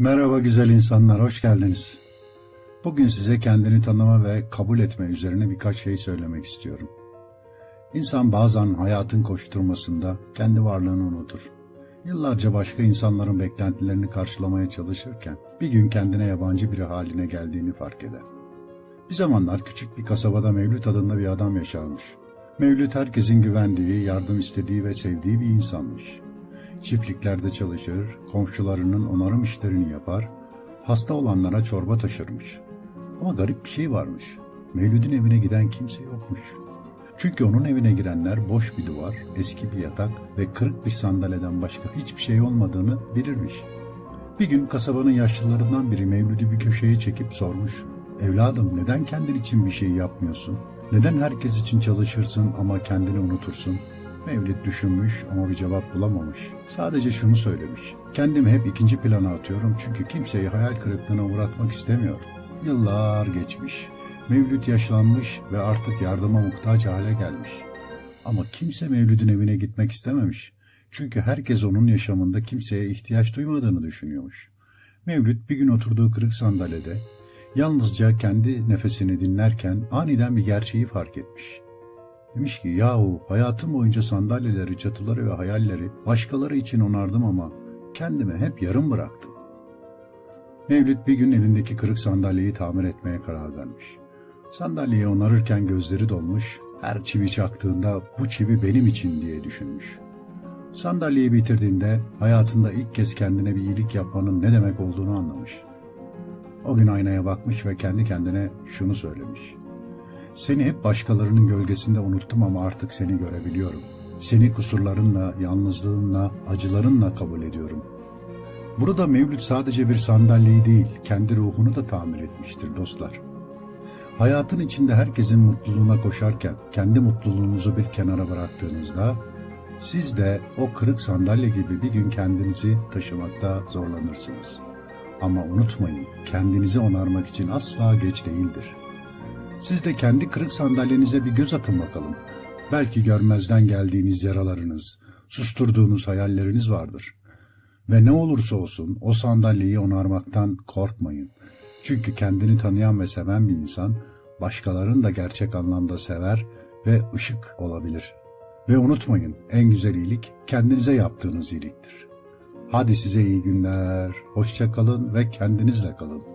Merhaba güzel insanlar, hoş geldiniz. Bugün size kendini tanıma ve kabul etme üzerine birkaç şey söylemek istiyorum. İnsan bazen hayatın koşturmasında kendi varlığını unutur. Yıllarca başka insanların beklentilerini karşılamaya çalışırken bir gün kendine yabancı biri haline geldiğini fark eder. Bir zamanlar küçük bir kasabada Mevlüt adında bir adam yaşarmış. Mevlüt herkesin güvendiği, yardım istediği ve sevdiği bir insanmış. Çiftliklerde çalışır, komşularının onarım işlerini yapar, hasta olanlara çorba taşırmış. Ama garip bir şey varmış. Mevlüt'ün evine giden kimse yokmuş. Çünkü onun evine girenler boş bir duvar, eski bir yatak ve kırık bir sandalyeden başka hiçbir şey olmadığını bilirmiş. Bir gün kasabanın yaşlılarından biri Mevlüt'ü bir köşeye çekip sormuş. Evladım neden kendin için bir şey yapmıyorsun? Neden herkes için çalışırsın ama kendini unutursun? Mevlüt düşünmüş ama bir cevap bulamamış. Sadece şunu söylemiş. Kendimi hep ikinci plana atıyorum çünkü kimseyi hayal kırıklığına uğratmak istemiyorum. Yıllar geçmiş. Mevlüt yaşlanmış ve artık yardıma muhtaç hale gelmiş. Ama kimse Mevlüt'ün evine gitmek istememiş. Çünkü herkes onun yaşamında kimseye ihtiyaç duymadığını düşünüyormuş. Mevlüt bir gün oturduğu kırık sandalyede yalnızca kendi nefesini dinlerken aniden bir gerçeği fark etmiş. Demiş ki yahu hayatım boyunca sandalyeleri, çatıları ve hayalleri başkaları için onardım ama kendime hep yarım bıraktım. Mevlüt bir gün elindeki kırık sandalyeyi tamir etmeye karar vermiş. Sandalyeyi onarırken gözleri dolmuş, her çivi çaktığında bu çivi benim için diye düşünmüş. Sandalyeyi bitirdiğinde hayatında ilk kez kendine bir iyilik yapmanın ne demek olduğunu anlamış. O gün aynaya bakmış ve kendi kendine şunu söylemiş. Seni hep başkalarının gölgesinde unuttum ama artık seni görebiliyorum. Seni kusurlarınla, yalnızlığınla, acılarınla kabul ediyorum. Burada Mevlüt sadece bir sandalyeyi değil, kendi ruhunu da tamir etmiştir dostlar. Hayatın içinde herkesin mutluluğuna koşarken kendi mutluluğunuzu bir kenara bıraktığınızda siz de o kırık sandalye gibi bir gün kendinizi taşımakta zorlanırsınız. Ama unutmayın, kendinizi onarmak için asla geç değildir. Siz de kendi kırık sandalyenize bir göz atın bakalım. Belki görmezden geldiğiniz yaralarınız, susturduğunuz hayalleriniz vardır. Ve ne olursa olsun o sandalyeyi onarmaktan korkmayın. Çünkü kendini tanıyan ve seven bir insan başkalarını da gerçek anlamda sever ve ışık olabilir. Ve unutmayın en güzel iyilik kendinize yaptığınız iyiliktir. Hadi size iyi günler, hoşça kalın ve kendinizle kalın.